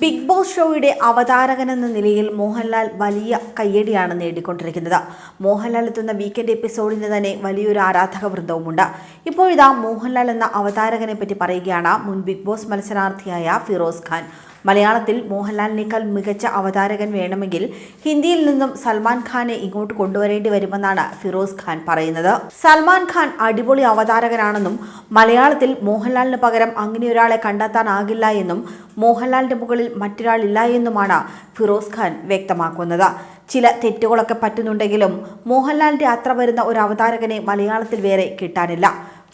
Big boss ഷോയുടെ അവതാരകൻ എന്ന നിലയിൽ മോഹൻലാൽ വലിയ കയ്യടിയാണ് നേടിക്കൊണ്ടിരിക്കുന്നത്. മോഹൻലാൽ എത്തുന്ന വീക്കെൻഡ് എപ്പിസോഡിന് തന്നെ വലിയൊരു ആരാധക വൃന്ദവുമുണ്ട്. ഇപ്പോഴിതാ മോഹൻലാൽ എന്ന അവതാരകനെ പറ്റി പറയുകയാണ് മുൻ ബിഗ് ബോസ് മത്സരാർത്ഥിയായ ഫിറോസ് ഖാൻ. മലയാളത്തിൽ മോഹൻലാലിനേക്കാൾ മികച്ച അവതാരകൻ വേണമെങ്കിൽ ഹിന്ദിയിൽ നിന്നും സൽമാൻ ഖാനെ ഇങ്ങോട്ട് കൊണ്ടുവരേണ്ടി വരുമെന്നാണ് ഫിറോസ് ഖാൻ പറയുന്നത്. സൽമാൻ ഖാൻ അടിപൊളി അവതാരകനാണെന്നും മലയാളത്തിൽ മോഹൻലാലിന് പകരം അങ്ങനെ ഒരാളെ കണ്ടെത്താനാകില്ല എന്നും മോഹൻലാലിന്റെ മുകളിൽ മറ്റൊരാളില്ല എന്നുമാണ് ഫിറോസ് ഖാൻ വ്യക്തമാക്കുന്നത്. ചില തെറ്റുകളൊക്കെ പറ്റുന്നുണ്ടെങ്കിലും മോഹൻലാലിന്റെ അത്ര വരുന്ന ഒരു അവതാരകനെ മലയാളത്തിൽ വേറെ കിട്ടാനില്ല.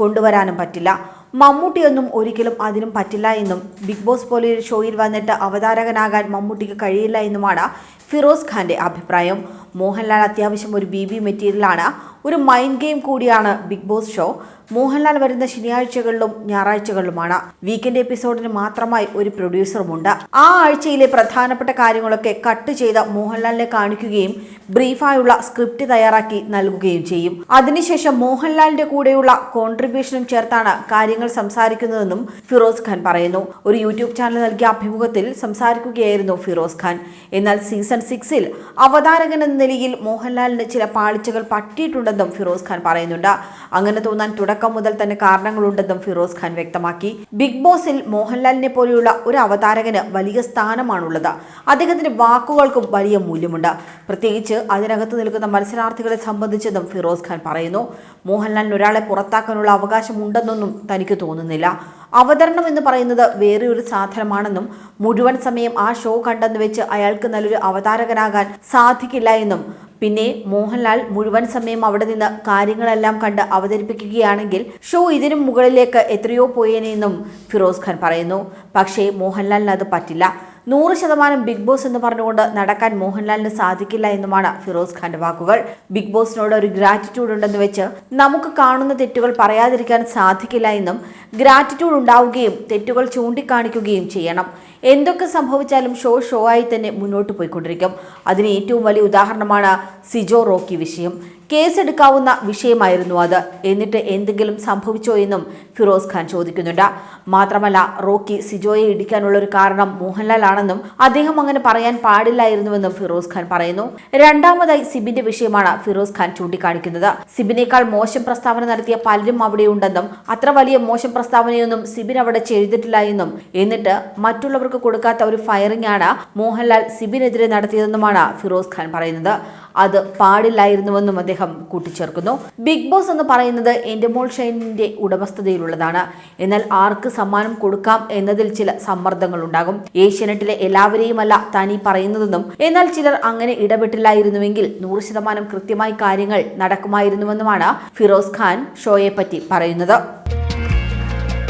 കൊണ്ടുവരാനും പറ്റില്ല. മമ്മൂട്ടിയൊന്നും ഒരിക്കലും അതിനും പറ്റില്ല എന്നും ബിഗ് ബോസ് പോലെ ഒരു ഷോയിൽ വന്നിട്ട് അവതാരകനാകാൻ മമ്മൂട്ടിക്ക് കഴിയില്ല എന്നുമാണ് ഫിറോസ് ഖാന്റെ അഭിപ്രായം. മോഹൻലാൽ അത്യാവശ്യം ഒരു ബി ബി മെറ്റീരിയലാണ്. ഒരു മൈൻഡ് ഗെയിം കൂടിയാണ് ബിഗ് ബോസ് ഷോ. മോഹൻലാൽ വരുന്ന ശനിയാഴ്ചകളിലും ഞായറാഴ്ചകളിലുമാണ്. വീക്കെൻഡ് എപ്പിസോഡിന് മാത്രമായി ഒരു പ്രൊഡ്യൂസറുമുണ്ട്. ആ ആഴ്ചയിലെ പ്രധാനപ്പെട്ട കാര്യങ്ങളൊക്കെ കട്ട് ചെയ്ത് മോഹൻലാലിനെ കാണിക്കുകയും ബ്രീഫായുള്ള സ്ക്രിപ്റ്റ് തയ്യാറാക്കി നൽകുകയും ചെയ്യും. അതിനുശേഷം മോഹൻലാലിന്റെ കൂടെയുള്ള കോൺട്രിബ്യൂഷനും ചേർത്താണ് കാര്യങ്ങൾ സംസാരിക്കുന്നതെന്നും ഫിറോസ് ഖാൻ പറയുന്നു. ഒരു യൂട്യൂബ് ചാനൽ നൽകിയ അഭിമുഖത്തിൽ സംസാരിക്കുകയായിരുന്നു ഫിറോസ് ഖാൻ. എന്നാൽ സീസൺ സിക്സിൽ അവതാരകൻ എന്ന നിലയിൽ മോഹൻലാലിന് ചില പാളിച്ചകൾ പറ്റിയിട്ടുണ്ടെന്നും ഫിറോസ് ഖാൻ പറയുന്നുണ്ട്. അങ്ങനെ തോന്നാൻ തുടക്കം മുതൽ തന്നെ കാരണങ്ങളുണ്ടെന്നും ഫിറോസ് ഖാൻ വ്യക്തമാക്കി. ബിഗ് ബോസിൽ മോഹൻലാലിനെ പോലെയുള്ള ഒരു അവതാരകന് വലിയ സ്ഥാനമാണുള്ളത്. അദ്ദേഹത്തിന്റെ വാക്കുകൾക്കും വലിയ മൂല്യമുണ്ട്. പ്രത്യേകിച്ച് അതിനകത്ത് നിൽക്കുന്ന മത്സരാർത്ഥികളെ സംബന്ധിച്ചതും ഫിറോസ് ഖാൻ പറയുന്നു മോഹൻലാലിന് ഒരാളെ പുറത്താക്കാനുള്ള അവകാശമുണ്ടെന്നൊന്നും തനിക്ക് തോന്നുന്നില്ല. അവതരണം എന്ന് പറയുന്നത് വേറെ ഒരു സാധനമാണെന്നും മുഴുവൻ സമയം ആ ഷോ കണ്ടെന്ന് വെച്ച് അയാൾക്ക് നല്ലൊരു അവതാരകനാകാൻ സാധിക്കില്ല എന്നും. പിന്നെ മോഹൻലാൽ മുഴുവൻ സമയം അവിടെ നിന്ന് കാര്യങ്ങളെല്ലാം കണ്ട് അവതരിപ്പിക്കുകയാണെങ്കിൽ ഷോ ഇതിനും മുകളിലേക്ക് എത്രയോ പോയേനെന്നും ഫിറോസ് ഖാൻ പറയുന്നു. പക്ഷേ മോഹൻലാലിന് അത് പറ്റില്ല. നൂറ് ശതമാനം ബിഗ് ബോസ് എന്ന് പറഞ്ഞുകൊണ്ട് നടക്കാൻ മോഹൻലാലിന് സാധിക്കില്ല എന്നുമാണ് ഫിറോസ് ഖാന്റെ വാക്കുകൾ. ബിഗ് ബോസിനോട് ഒരു ഗ്രാറ്റിറ്റ്യൂഡ് ഉണ്ടെന്ന് വെച്ച് നമുക്ക് കാണുന്ന തെറ്റുകൾ പറയാതിരിക്കാൻ സാധിക്കില്ല എന്നും ഗ്രാറ്റിറ്റ്യൂഡ് ഉണ്ടാവുകയും തെറ്റുകൾ ചൂണ്ടിക്കാണിക്കുകയും ചെയ്യണം. എന്തൊക്കെ സംഭവിച്ചാലും ഷോ ഷോ ആയി തന്നെ മുന്നോട്ട് പോയിക്കൊണ്ടിരിക്കും. അതിന് ഏറ്റവും വലിയ ഉദാഹരണമാണ് സിജോ റോക്കി വിഷയം. കേസെടുക്കാവുന്ന വിഷയമായിരുന്നു അത്. എന്നിട്ട് എന്തെങ്കിലും സംഭവിച്ചോ എന്നും ഫിറോസ് ഖാൻ ചോദിക്കുന്നുണ്ട്. മാത്രമല്ല റോക്കി സിജോയെ ഇടിക്കാനുള്ള ഒരു കാരണം മോഹൻലാൽ ആണെന്നും അദ്ദേഹം അങ്ങനെ പറയാൻ പാടില്ലായിരുന്നുവെന്നും ഫിറോസ് ഖാൻ പറയുന്നു. രണ്ടാമതായി സിബിന്റെ വിഷയമാണ് ഫിറോസ് ഖാൻ ചൂണ്ടിക്കാണിക്കുന്നത്. സിബിനേക്കാൾ മോശം പ്രസ്താവന നടത്തിയ പലരും അവിടെയുണ്ടെന്നും അത്ര വലിയ മോശം പ്രസ്താവനയൊന്നും സിബിൻ അവിടെ ചെയ്തിട്ടില്ല എന്നും എന്നിട്ട് മറ്റുള്ളവർക്ക് കൊടുക്കാത്ത ഒരു ഫയറിംഗ് ആണ് മോഹൻലാൽ സിബിനെതിരെ നടത്തിയതെന്നുമാണ് ഫിറോസ് ഖാൻ പറയുന്നത്. അത് പാടില്ലായിരുന്നുവെന്നും അദ്ദേഹം കൂട്ടിച്ചേർക്കുന്നു. ബിഗ് ബോസ് എന്ന് പറയുന്നത് എന്റെ മോൾ ഷൈനിന്റെ ഉടമസ്ഥതയിലുള്ളതാണ്. എന്നാൽ ആർക്ക് സമ്മാനം കൊടുക്കാം എന്നതിൽ ചില സമ്മർദ്ദങ്ങൾ ഉണ്ടാകും ഏഷ്യനെറ്റിലെ എല്ലാവരെയുമല്ല തനി പറയുന്നതെന്നും എന്നാൽ ചിലർ അങ്ങനെ ഇടപെട്ടില്ലായിരുന്നുവെങ്കിൽ നൂറ് ശതമാനം കൃത്യമായി കാര്യങ്ങൾ നടക്കുമായിരുന്നുവെന്നുമാണ് ഫിറോസ് ഖാൻ ഷോയെപ്പറ്റി പറ്റി പറയുന്നത്.